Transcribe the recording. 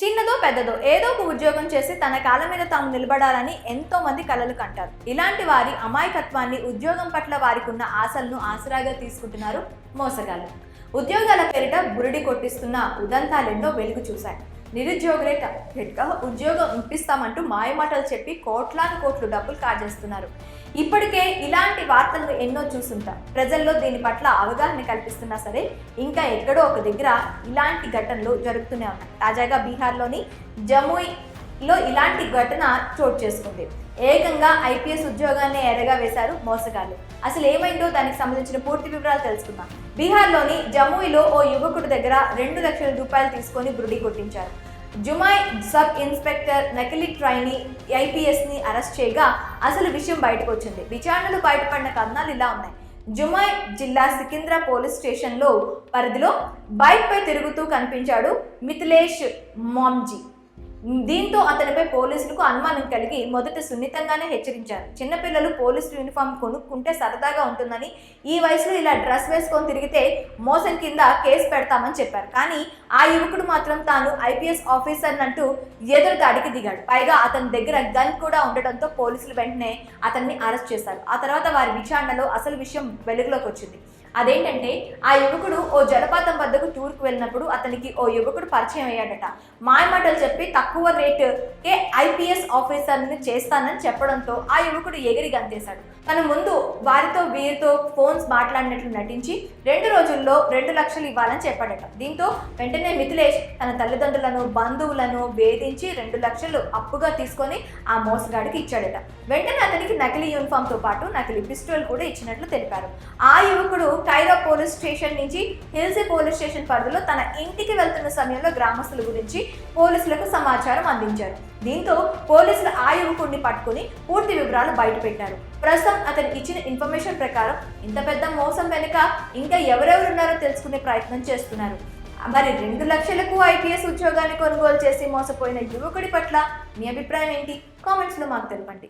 చిన్నదో పెద్దదో ఏదో ఒక ఉద్యోగం చేసి తన కాళ్ళ మీద తాము నిలబడాలని ఎంతో మంది కలలు కంటారు. ఇలాంటి వారి అమాయకత్వాన్ని ఉద్యోగం పట్ల వారికి ఉన్న ఆశలను ఆసరాగా తీసుకుంటున్నారు మోసగాళ్ళు. ఉద్యోగాల పేరిట బురిడి కొట్టిస్తున్న ఉదంతాలెన్నో వెలుగు చూశాయి నిరుద్యోగులే టార్గెట్గా ఉద్యోగం ఇప్పిస్తామంటూ మాయమాటలు చెప్పి కోట్లాను కోట్లు డబ్బులు కాజేస్తున్నారు. ఇప్పటికే ఇలాంటి వార్తలు ఎన్నో చూస్తుంటాం ప్రజల్లో దీని పట్ల అవగాహన కల్పిస్తున్నా సరే ఇంకా ఎక్కడో ఒక దగ్గర ఇలాంటి ఘటనలు జరుగుతూనే ఉన్నాయి. తాజాగా బీహార్లోని జముయిలో ఇలాంటి ఘటన చోటు చేసుకుంది. ఏకంగా ఐపీఎస్ ఉద్యోగాన్ని ఎరగా వేశారు మోసగాళ్ళు. అసలు ఏమైందో దానికి సంబంధించిన పూర్తి వివరాలు తెలుసుకుందాం. బీహార్లోని జమ్మూయిలో ఓ యువకుడి దగ్గర రెండు లక్షల రూపాయలు తీసుకొని బృడి కొట్టించారు. జుమాయ్ సబ్ ఇన్స్పెక్టర్ నకిలీ ట్రైనీ ఐపీఎస్ని అరెస్ట్ చేయగా అసలు విషయం బయటకు వచ్చింది. విచారణలు బయటపడిన కథనాలు ఇలా ఉన్నాయి. జుమాయ్ జిల్లా సికింద్రా పోలీస్ స్టేషన్లో పరిధిలో బైక్పై తిరుగుతూ కనిపించాడు మిథిలేష్ మామ్జీ. దీంతో అతనిపై పోలీసులకు అనుమానం కలిగి మొదట సున్నితంగానే హెచ్చరించారు. చిన్నపిల్లలు పోలీసు యూనిఫామ్ కొనుక్కుంటే సరదాగా ఉంటుందని ఈ వయసులో ఇలా డ్రెస్ వేసుకొని తిరిగితే మోసం కింద కేసు పెడతామని చెప్పారు. కానీ ఆ యువకుడు మాత్రం తాను ఐపీఎస్ ఆఫీసర్ అంటూ ఎదురు దాడికి దిగాడు. పైగా అతని దగ్గర గన్ కూడా ఉండటంతో పోలీసులు వెంటనే అతన్ని అరెస్ట్ చేశారు. ఆ తర్వాత వారి విచారణలో అసలు విషయం వెలుగులోకి వచ్చింది. అదేంటంటే ఆ యువకుడు ఓ జలపాతం వద్దకు టూర్కు వెళ్ళినప్పుడు అతనికి ఓ యువకుడు పరిచయం అయ్యాడట. మాయమాటలు చెప్పి తక్కువ రేటుకే ఐపీఎస్ ఆఫీసర్ని చేస్తానని చెప్పడంతో ఆ యువకుడు ఎగిరి గంతేశాడు. తన ముందు వారితో వీరితో ఫోన్స్ మాట్లాడినట్లు నటించి రెండు రోజుల్లో రెండు లక్షలు ఇవ్వాలని చెప్పాడట. దీంతో వెంటనే మిథిలేష్ తన తల్లిదండ్రులను బంధువులను వేధించి రెండు లక్షలు అప్పుగా తీసుకొని ఆ మోసగాడికి ఇచ్చాడట. వెంటనే అతనికి నకిలీ యూనిఫామ్తో పాటు నకిలీ పిస్టోల్ కూడా ఇచ్చినట్లు తెలిపారు. ఆ యువకుడు కైరో పోలీస్ స్టేషన్ నుంచి హిల్సీ పోలీస్ స్టేషన్ పరిధిలో తన ఇంటికి వెళ్తున్న సమయంలో గ్రామస్తుల గురించి పోలీసులకు సమాచారం అందించారు. దీంతో పోలీసులు ఆ యువకుడిని పట్టుకుని పూర్తి వివరాలు బయటపెట్టారు. ప్రస్తుతం అతను ఇచ్చిన ఇన్ఫర్మేషన్ ప్రకారం ఇంత పెద్ద మోసం వెనుక ఇంకా ఎవరెవరు ఉన్నారో తెలుసుకునే ప్రయత్నం చేస్తున్నారు. మరి రెండు లక్షలకు ఐపీఎస్ ఉద్యోగాన్ని కొనుగోలు చేసి మోసపోయిన యువకుడి పట్ల మీ అభిప్రాయం ఏంటి? కామెంట్స్లో మాకు తెలపండి.